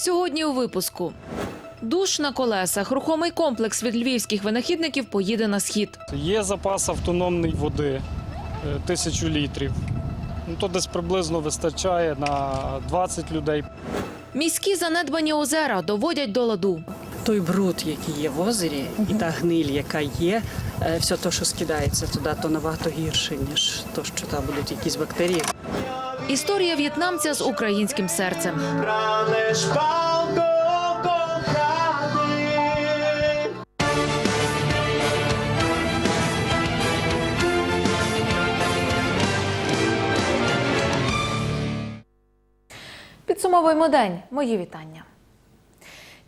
Сьогодні у випуску. Душ на колесах. Рухомий комплекс від львівських винахідників поїде на схід. Є запас автономної води е, тисячу літрів. Ну, то десь приблизно вистачає на 20 людей. Міські занедбані озера доводять до ладу. той бруд, який є в озері, і та гниль, яка є, е, все те, що скидається туди, то набагато гірше, ніж то, що там будуть якісь бактерії. Історія в'єтнамця з українським серцем. Підсумовуємо день. Мої вітання.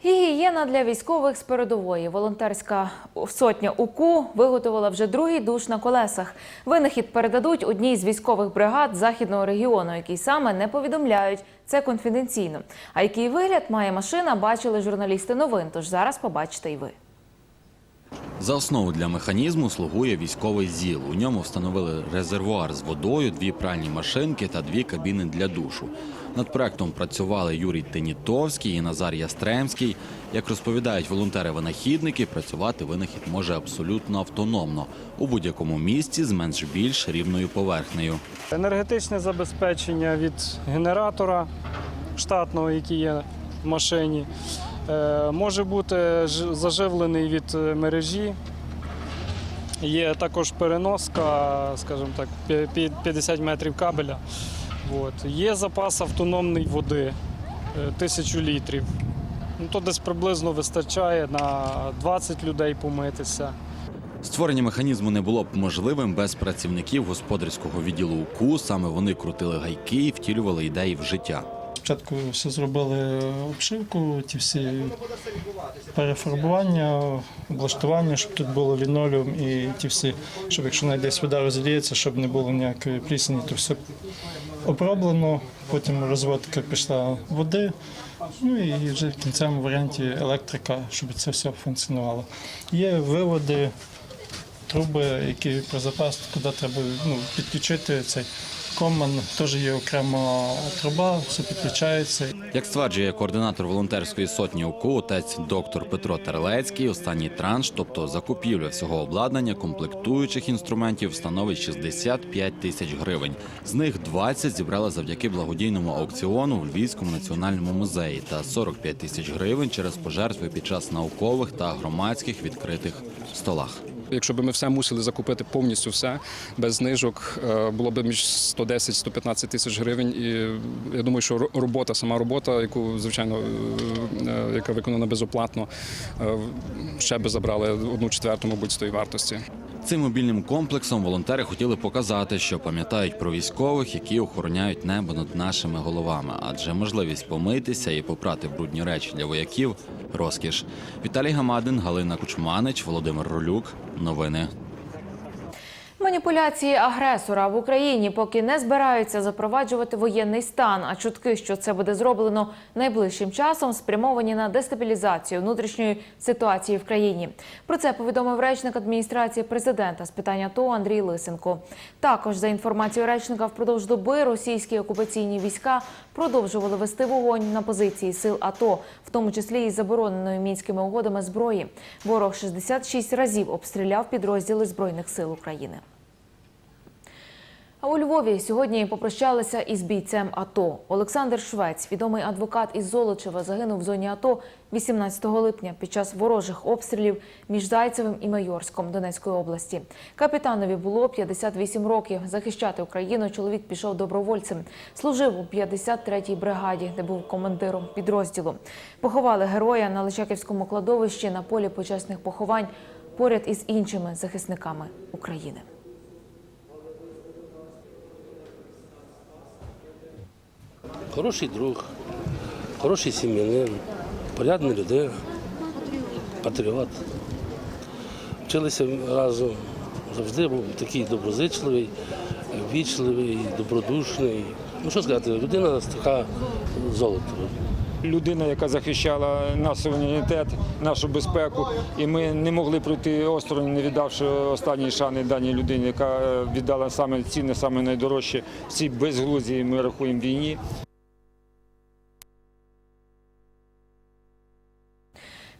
Гігієна для військових з передової. Волонтерська сотня УКУ виготовила вже другий душ на колесах. Винахід передадуть одній з військових бригад західного регіону, який саме не повідомляють. Це конфіденційно. А який вигляд має машина, бачили журналісти новин. Тож зараз побачите й ви. За основу для механізму слугує військовий ЗІЛ. У ньому встановили резервуар з водою, дві пральні машинки та дві кабіни для душу. Над проектом працювали Юрій Тенітовський і Назар Ястремський. Як розповідають волонтери-винахідники, працювати винахід може абсолютно автономно у будь-якому місці з менш-більш рівною поверхнею. Енергетичне забезпечення від генератора штатного, який є в машині, е, може бути заживлений від е, мережі. Є також переноска, скажімо так, пі- пі- 50 метрів кабеля. От. Є запас автономної води е, тисячу літрів. Ну, то десь приблизно вистачає на 20 людей помитися. Створення механізму не було б можливим без працівників господарського відділу УКУ. Саме вони крутили гайки і втілювали ідеї в життя. Спочатку все зробили обшивку, ті всі перефарбування, облаштування, щоб тут було лінолеум і ті всі, щоб якщо навіть десь вода розліється, щоб не було ніякої плісені, то все оброблено. Потім розводка пішла води. Ну і вже в кінцевому варіанті електрика, щоб це все функціонувало. Є виводи, труби, які про запас, куди треба ну, підключити цей коман. Теж є окрема труба, все підключається. Як стверджує координатор волонтерської сотні УКУ, отець доктор Петро Терлецький, останній транш, тобто закупівля всього обладнання, комплектуючих інструментів, становить 65 тисяч гривень. З них 20 зібрали завдяки благодійному аукціону в Львівському національному музеї та 45 тисяч гривень через пожертви під час наукових та громадських відкритих столах. Якщо б ми все мусили закупити повністю все без знижок, е, було б між 110-115 тисяч гривень. І я думаю, що ро- робота, сама робота, яку звичайно е, е, яка виконана безоплатно, е, ще би забрали одну четверту, мабуть, з тої вартості. Цим мобільним комплексом волонтери хотіли показати, що пам'ятають про військових, які охороняють небо над нашими головами, адже можливість помитися і попрати брудні речі для вояків розкіш. Віталій Гамадин, Галина Кучманич, Володимир Ролюк. Новини. Маніпуляції агресора в Україні поки не збираються запроваджувати воєнний стан. А чутки, що це буде зроблено найближчим часом, спрямовані на дестабілізацію внутрішньої ситуації в країні. Про це повідомив речник адміністрації президента з питання АТО Андрій Лисенко. Також за інформацією речника, впродовж доби російські окупаційні війська продовжували вести вогонь на позиції сил АТО, в тому числі із забороненою мінськими угодами зброї. Ворог 66 разів обстріляв підрозділи збройних сил України. А у Львові сьогодні попрощалися із бійцем АТО. Олександр Швець, відомий адвокат із Золочева, загинув в зоні АТО 18 липня під час ворожих обстрілів між Зайцевим і Майорськом Донецької області. Капітанові було 58 років. Захищати Україну чоловік пішов добровольцем. Служив у 53-й бригаді, де був командиром підрозділу. Поховали героя на Личаківському кладовищі на полі почесних поховань поряд із іншими захисниками України. Хороший друг, хороший сім'янин, порядна людина, патріот. Вчилися разом. Завжди був такий доброзичливий, вічливий, добродушний. Ну що сказати, людина така золото. людина, яка захищала наш суверенітет, нашу безпеку, і ми не могли пройти осторонь, не віддавши останні шани даній людині, яка віддала саме цінне, саме найдорожче в цій безглуздій, ми рахуємо війні.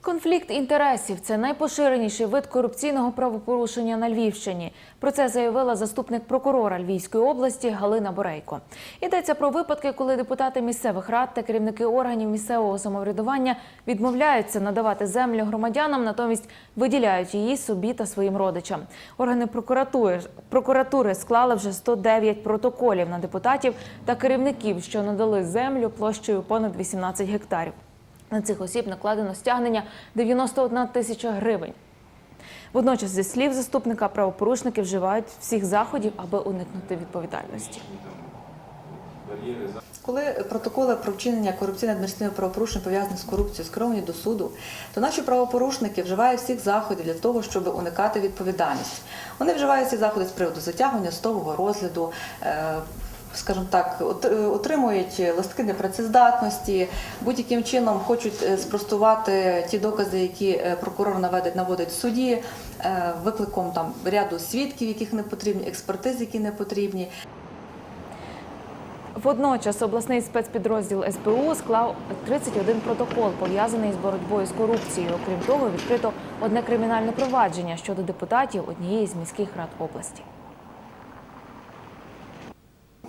Конфлікт інтересів це найпоширеніший вид корупційного правопорушення на Львівщині. Про це заявила заступник прокурора Львівської області Галина Борейко. Йдеться про випадки, коли депутати місцевих рад та керівники органів місцевого самоврядування відмовляються надавати землю громадянам, натомість виділяють її собі та своїм родичам. Органи прокуратури прокуратури склали вже 109 протоколів на депутатів та керівників, що надали землю площею понад 18 гектарів. На цих осіб накладено стягнення 91 тисяча гривень. Водночас, зі слів заступника, правопорушники вживають всіх заходів, аби уникнути відповідальності. Коли протоколи про вчинення корупційних адміністративних правопорушень пов'язаних з корупцією скеровані до суду, то наші правопорушники вживають всіх заходів для того, щоб уникати відповідальності. Вони вживають ці заходи з приводу затягування стового розгляду. Скажімо так, е, отримують листки непрацездатності, будь-яким чином хочуть е, спростувати ті докази, які е, прокурор наведить, наводить в суді, викликом там ряду свідків, яких не потрібні, експертиз, які не потрібні. Водночас обласний спецпідрозділ СБУ склав 31 протокол, пов'язаний з боротьбою з корупцією. Окрім того, відкрито одне кримінальне провадження щодо депутатів однієї з міських рад області.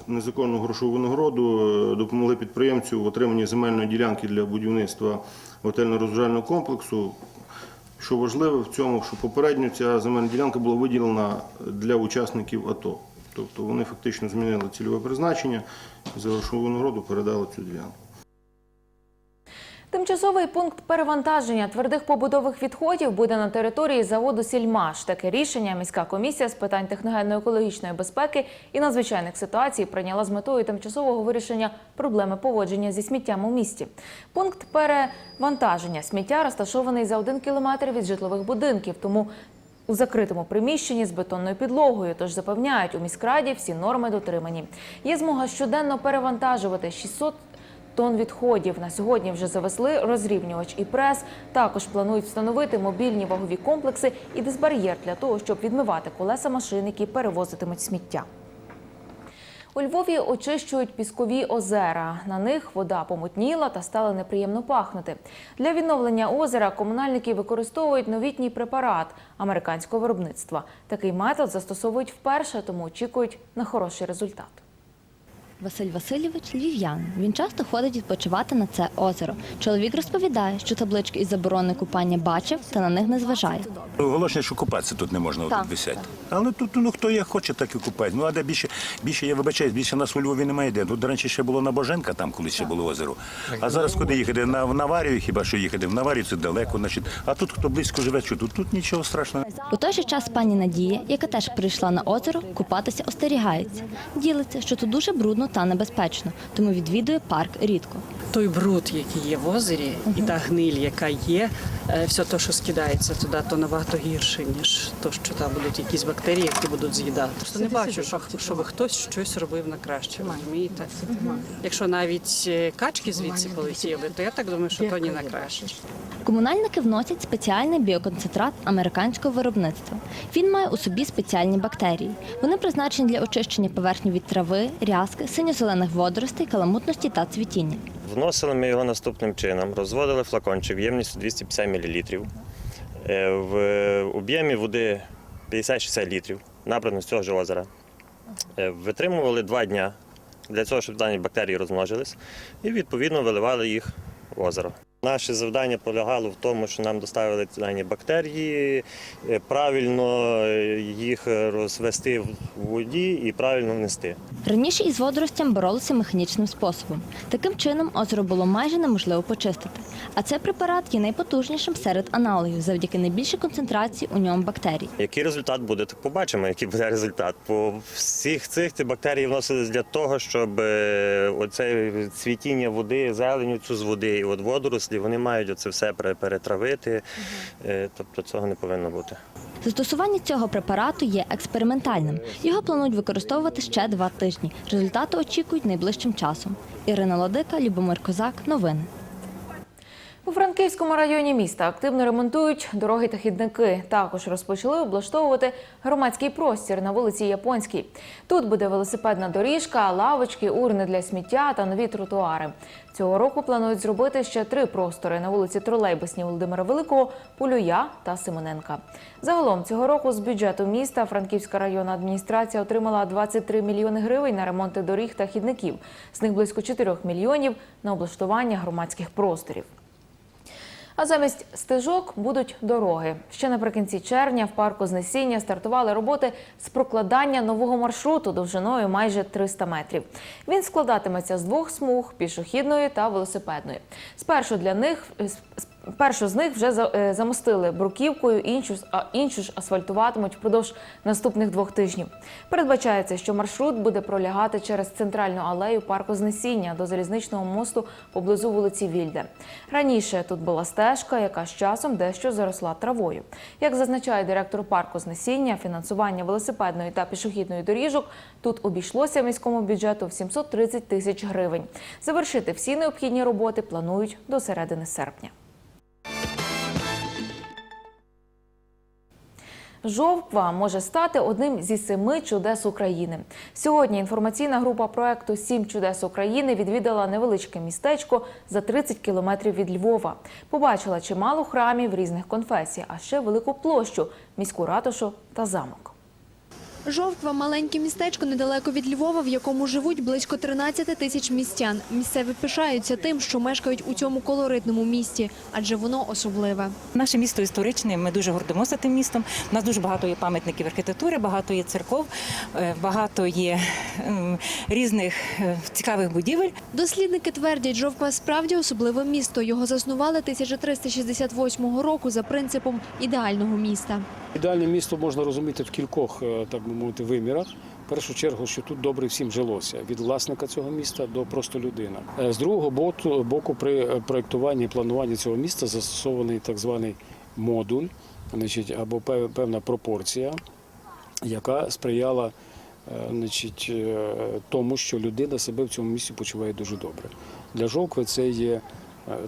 Незаконну грошову винагороду е, допомогли підприємцю в отриманні земельної ділянки для будівництва готельно-розважального комплексу. Що важливо в цьому, що попередньо ця земельна ділянка була виділена для учасників АТО. Тобто вони фактично змінили цільове призначення і за грошову винагороду передали цю ділянку. Тимчасовий пункт перевантаження твердих побутових відходів буде на території заводу Сільмаш. Таке рішення міська комісія з питань техногенно-екологічної безпеки і надзвичайних ситуацій прийняла з метою тимчасового вирішення проблеми поводження зі сміттям у місті. Пункт перевантаження сміття розташований за один кілометр від житлових будинків, тому у закритому приміщенні з бетонною підлогою, тож запевняють, у міськраді всі норми дотримані. Є змога щоденно перевантажувати 600 тонн відходів. На сьогодні вже завезли розрівнювач і прес. Також планують встановити мобільні вагові комплекси і дисбар'єр для того, щоб відмивати колеса машин, які перевозитимуть сміття. У Львові очищують піскові озера. На них вода помутніла та стала неприємно пахнути. Для відновлення озера комунальники використовують новітній препарат американського виробництва. Такий метод застосовують вперше, тому очікують на хороший результат. Василь Васильович львів'ян. Він часто ходить відпочивати на це озеро. Чоловік розповідає, що таблички із заборони купання бачив та на них не зважає. Оголошення, що купатися тут не можна Так. тут висять. Але тут ну хто як хоче, так і купає. Ну а де більше, більше я вибачаюсь, більше нас у Львові немає де. Тут раніше ще було на Боженка, там колись ще було озеро. А зараз куди їхати? На в Наварію, хіба що їхати? В Наварію це далеко, значить. А тут хто близько живе, що тут тут нічого страшного. У той же час пані Надія, яка теж прийшла на озеро, купатися остерігається. Ділиться, що тут дуже брудно та небезпечно, тому відвідує парк рідко. Той бруд, який є в озері, і та гниль, яка є, е, все те, що скидається туди, то набагато гірше, ніж то, що там будуть якісь бактерії, які будуть з'їдати. Просто не бачу, що, щоб хтось щось робив на краще. Розумієте? Якщо навіть е, качки звідси полетіли, то я так думаю, що то ні на краще. Комунальники вносять спеціальний біоконцентрат американського виробництва. Він має у собі спеціальні бактерії. Вони призначені для очищення поверхні від трави, рязки, синьо-зелених водоростей, каламутності та цвітіння. Вносили ми його наступним чином. Розводили флакончик ємністю 250 мл. Е, В об'ємі води 50-60 літрів, набрано з цього ж озера. Е, Витримували два дні для того, щоб дані бактерії розмножились, і відповідно виливали їх в озеро. Наше завдання полягало в тому, що нам доставили дані бактерії, е, правильно е, їх розвести в воді і правильно внести. Раніше із водоростям боролися механічним способом. Таким чином озеро було майже неможливо почистити. А цей препарат є найпотужнішим серед аналогів завдяки найбільшій концентрації у ньому бактерій. Який результат буде, так побачимо, який буде результат. По всіх цих ці бактерії вносились для того, щоб е, оце цвітіння води, зеленю цю з води і от водорослі, вони мають оце все перетравити. Е, Тобто цього не повинно бути. Застосування цього препарату є експериментальним. Його планують використовувати ще два тижні. Результати очікують найближчим часом. Ірина Лодика, Любомир Козак. Новини. У Франківському районі міста активно ремонтують дороги та хідники. Також розпочали облаштовувати громадський простір на вулиці Японській. Тут буде велосипедна доріжка, лавочки, урни для сміття та нові тротуари. Цього року планують зробити ще три простори на вулиці Тролейбусній Володимира Великого, Полюя та Симоненка. Загалом цього року з бюджету міста Франківська районна адміністрація отримала 23 мільйони гривень на ремонти доріг та хідників. З них близько 4 мільйонів на облаштування громадських просторів. А замість стежок будуть дороги. Ще наприкінці червня в парку Знесіння стартували роботи з прокладання нового маршруту довжиною майже 300 метрів. Він складатиметься з двох смуг пішохідної та велосипедної. Спершу для них с- с- першу з них вже е, замостили бруківкою, іншу іншу ж асфальтуватимуть впродовж наступних двох тижнів. Передбачається, що маршрут буде пролягати через центральну алею парку Знесіння до залізничного мосту поблизу вулиці Вільде. Раніше тут була стежка, яка з часом дещо заросла травою. Як зазначає директор парку Знесіння, фінансування велосипедної та пішохідної доріжок тут обійшлося міському бюджету в 730 тисяч гривень. Завершити всі необхідні роботи планують до середини серпня. Жовква може стати одним зі семи чудес України. Сьогодні інформаційна група проекту Сім чудес України відвідала невеличке містечко за 30 кілометрів від Львова. Побачила чимало храмів різних конфесій, а ще велику площу, міську ратушу та замок. Жовква – маленьке містечко недалеко від Львова, в якому живуть близько 13 тисяч містян. Місцеві пишаються тим, що мешкають у цьому колоритному місті, адже воно особливе. Наше місто історичне. Ми дуже гордимося тим містом. У нас дуже багато є пам'ятників архітектури, багато є церков, е, багато є різних е, цікавих будівель. Дослідники твердять, Жовква справді особливе місто. Його заснували 1368 року за принципом ідеального міста. Ідеальне місто можна розуміти в кількох, е, так мовити, вимірах. В першу чергу, що тут добре всім жилося від власника цього міста до просто людина. Е, З другого боку, при е, проєктуванні і плануванні цього міста застосований так званий модуль, значить, або певна пропорція, яка сприяла значить, тому, що людина себе в цьому місці почуває дуже добре. Для жовкви це є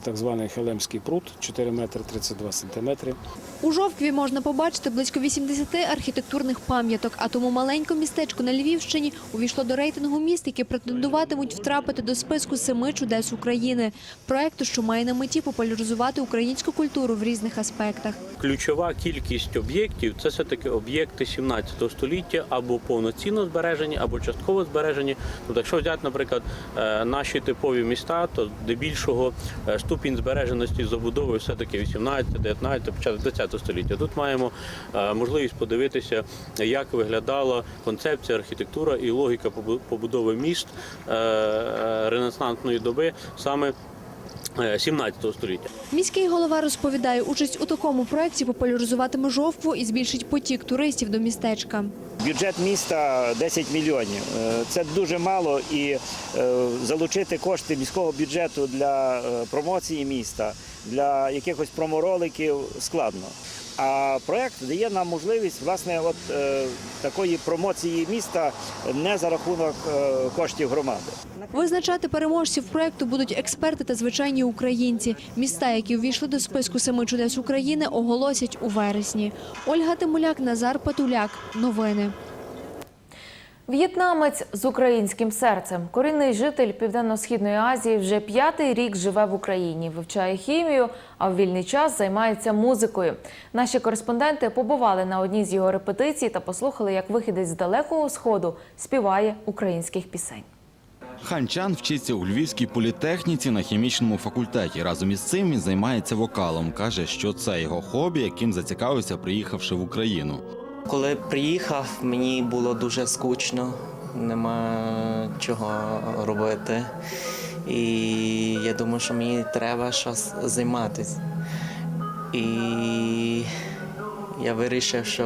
так званий Хелемський пруд 4 метри 32 сантиметри. У Жовкві можна побачити близько 80 архітектурних пам'яток, а тому маленьке містечко на Львівщині увійшло до рейтингу міст, які претендуватимуть втрапити до списку семи чудес України. Проекту, що має на меті популяризувати українську культуру в різних аспектах. Ключова кількість об'єктів це все-таки об'єкти 17 століття або повноцінно збережені, або частково збережені. Тобто, якщо взяти, наприклад, е, наші типові міста, то здебільшого е, ступінь збереженості забудови все-таки 18, 19, початок 20 століття. Тут маємо е, можливість подивитися, як виглядала концепція, архітектура і логіка побу- побудови міст е, е, ренесансної доби саме е, 17 століття. Міський голова розповідає, участь у такому проекті популяризуватиме жовтву і збільшить потік туристів до містечка. Бюджет міста 10 мільйонів. Е, Це дуже мало і е, залучити кошти міського бюджету для е, промоції міста, для якихось промороликів складно. А проект дає нам можливість власне от е, такої промоції міста не за рахунок е, коштів громади. Визначати переможців проекту будуть експерти та звичайні українці. Міста, які увійшли до списку семи чудес України, оголосять у вересні. Ольга Тимуляк, Назар Патуляк. Новини. В'єтнамець з українським серцем. Корінний житель Південно-Східної Азії вже п'ятий рік живе в Україні, вивчає хімію, а в вільний час займається музикою. Наші кореспонденти побували на одній з його репетицій та послухали, як вихідець з далекого сходу співає українських пісень. Ханчан вчиться у Львівській політехніці на хімічному факультеті. Разом із цим він займається вокалом. каже, що це його хобі, яким зацікавився, приїхавши в Україну. Коли приїхав, мені було дуже скучно, нема чого робити. І я думаю, що мені треба щось займатися. І я вирішив, що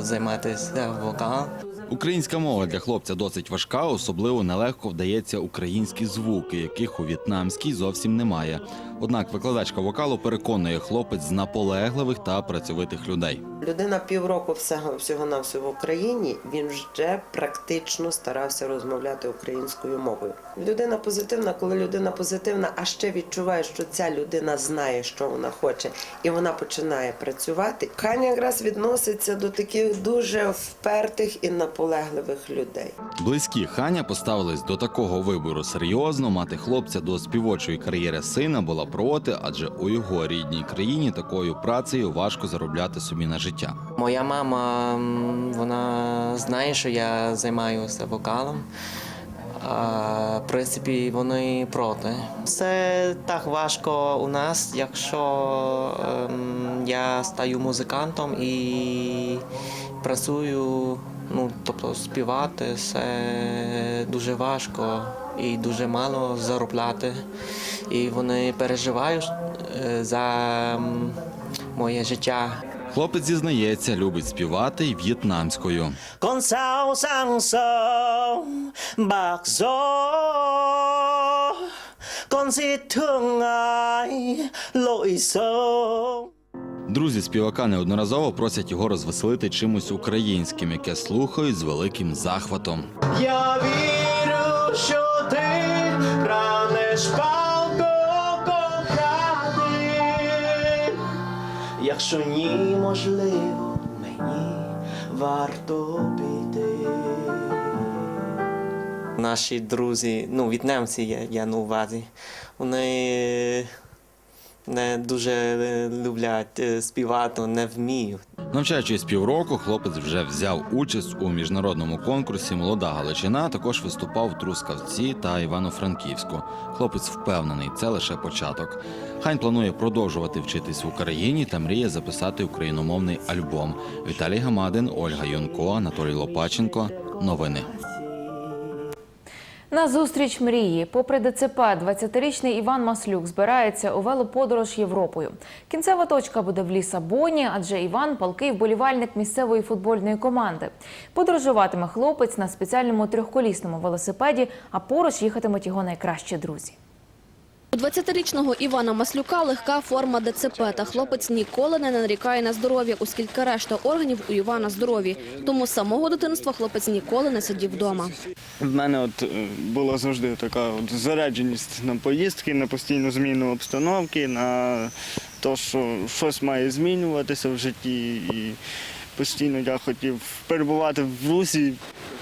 займатися вокалом. Українська мова для хлопця досить важка, особливо нелегко вдається українські звуки, яких у в'єтнамській зовсім немає. Однак викладачка вокалу переконує хлопець з наполегливих та працьовитих людей. Людина півроку всього всього на всього в Україні. Він вже практично старався розмовляти українською мовою. Людина позитивна, коли людина позитивна, а ще відчуває, що ця людина знає, що вона хоче, і вона починає працювати. Ханя якраз відноситься до таких дуже впертих і наполегливих людей. Близькі Ханя поставились до такого вибору серйозно. Мати хлопця до співочої кар'єри сина була проти, адже у його рідній країні такою працею важко заробляти собі на життя. Моя мама вона знає, що я займаюся вокалом. А, в принципі, вони проти. Це так важко у нас, якщо ем, я стаю музикантом і працюю, ну тобто співати це дуже важко і дуже мало заробляти. І вони переживають е, за моє життя. Хлопець зізнається, любить співати й в'єтнамською. Друзі співака неодноразово просять його розвеселити чимось українським, яке слухають з великим захватом. Я вірю, що ти ранеш Якщо ні, можливо, мені варто піти. Наші друзі, ну, в'єтнамці я, я на увазі, вони не дуже е, люблять е, співати, не вміють. Навчаючись півроку, хлопець вже взяв участь у міжнародному конкурсі Молода Галичина. Також виступав в Трускавці та Івано-Франківську. Хлопець впевнений, це лише початок. Хайн планує продовжувати вчитись в Україні та мріє записати україномовний альбом. Віталій Гамадин, Ольга Йонко, Анатолій Лопаченко. Новини. На зустріч мрії, попри ДЦП, 20-річний Іван Маслюк збирається у велоподорож Європою. Кінцева точка буде в Лісабоні, адже Іван палкий вболівальник місцевої футбольної команди. Подорожуватиме хлопець на спеціальному трьохколісному велосипеді, а поруч їхатимуть його найкращі друзі. У 20-річного Івана Маслюка легка форма ДЦП, та хлопець ніколи не нарікає на здоров'я, оскільки решта органів у Івана здорові. Тому з самого дитинства хлопець ніколи не сидів вдома. В мене от е, була завжди така от зарядженість на поїздки, на постійну зміну обстановки, на те, що щось має змінюватися в житті. І постійно я хотів перебувати в русі,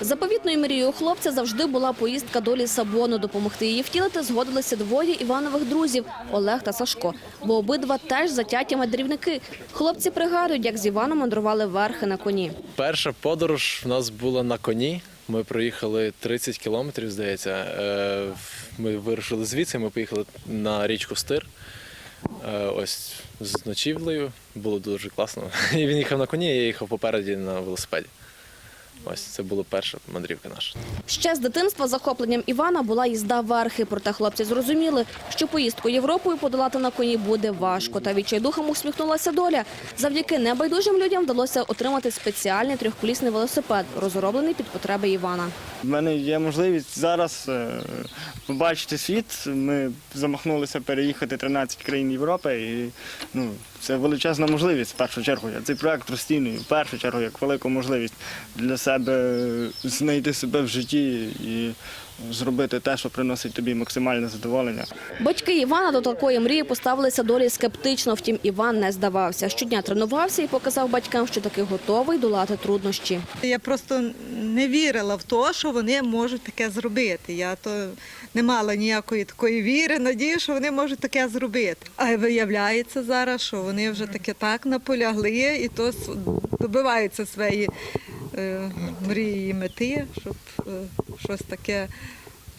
Заповітною мрією хлопця завжди була поїздка до Лісабону. Допомогти її втілити згодилися двоє Іванових друзів – Олег та Сашко. Бо обидва теж затяті мандрівники. Хлопці пригадують, як з Іваном мандрували верхи на коні. Перша подорож в нас була на коні. Ми проїхали 30 кілометрів, здається. Е, Ми вирушили звідси, ми поїхали на річку Стир. Е, Ось з ночівлею. Було дуже класно. І він їхав на коні, я їхав попереді на велосипеді. Ось це була перша мандрівка наша. Ще з дитинства захопленням Івана була їзда верхи. Проте хлопці зрозуміли, що поїздку Європою подолати на коні буде важко. Та відчайдухом усміхнулася доля. Завдяки небайдужим людям вдалося отримати спеціальний трьохколісний велосипед, розроблений під потреби Івана. В мене є можливість зараз е, побачити світ. Ми замахнулися переїхати 13 країн Європи, і ну, це величезна можливість в першу чергу. Я цей проект розцінюю в першу чергу як велику можливість для себе знайти себе в житті і зробити те, що приносить тобі максимальне задоволення. Батьки Івана до такої мрії поставилися долі скептично. Втім, Іван не здавався. Щодня тренувався і показав батькам, що таки готовий долати труднощі. Я просто не вірила в те, що вони можуть таке зробити. Я то не мала ніякої такої віри, надії, що вони можуть таке зробити. А виявляється зараз, що вони вже таки так наполягли і то добиваються своєї е, мрії і мети, щоб е, щось таке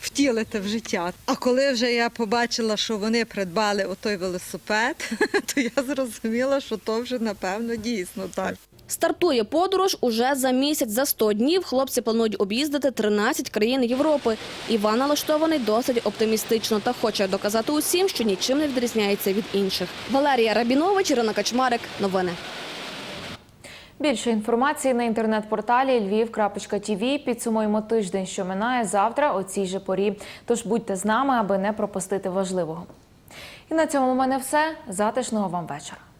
втілити в життя. А коли вже я побачила, що вони придбали отой велосипед, то я зрозуміла, що то вже напевно дійсно так. Стартує подорож уже за місяць. За 100 днів хлопці планують об'їздити 13 країн Європи. Іван налаштований досить оптимістично та хоче доказати усім, що нічим не відрізняється від інших. Валерія Рабінович, Ірина Качмарик. Новини. Більше інформації на інтернет-порталі lviv.tv. Підсумуємо тиждень, що минає завтра о цій же порі. Тож будьте з нами, аби не пропустити важливого. І на цьому у мене все. Затишного вам вечора.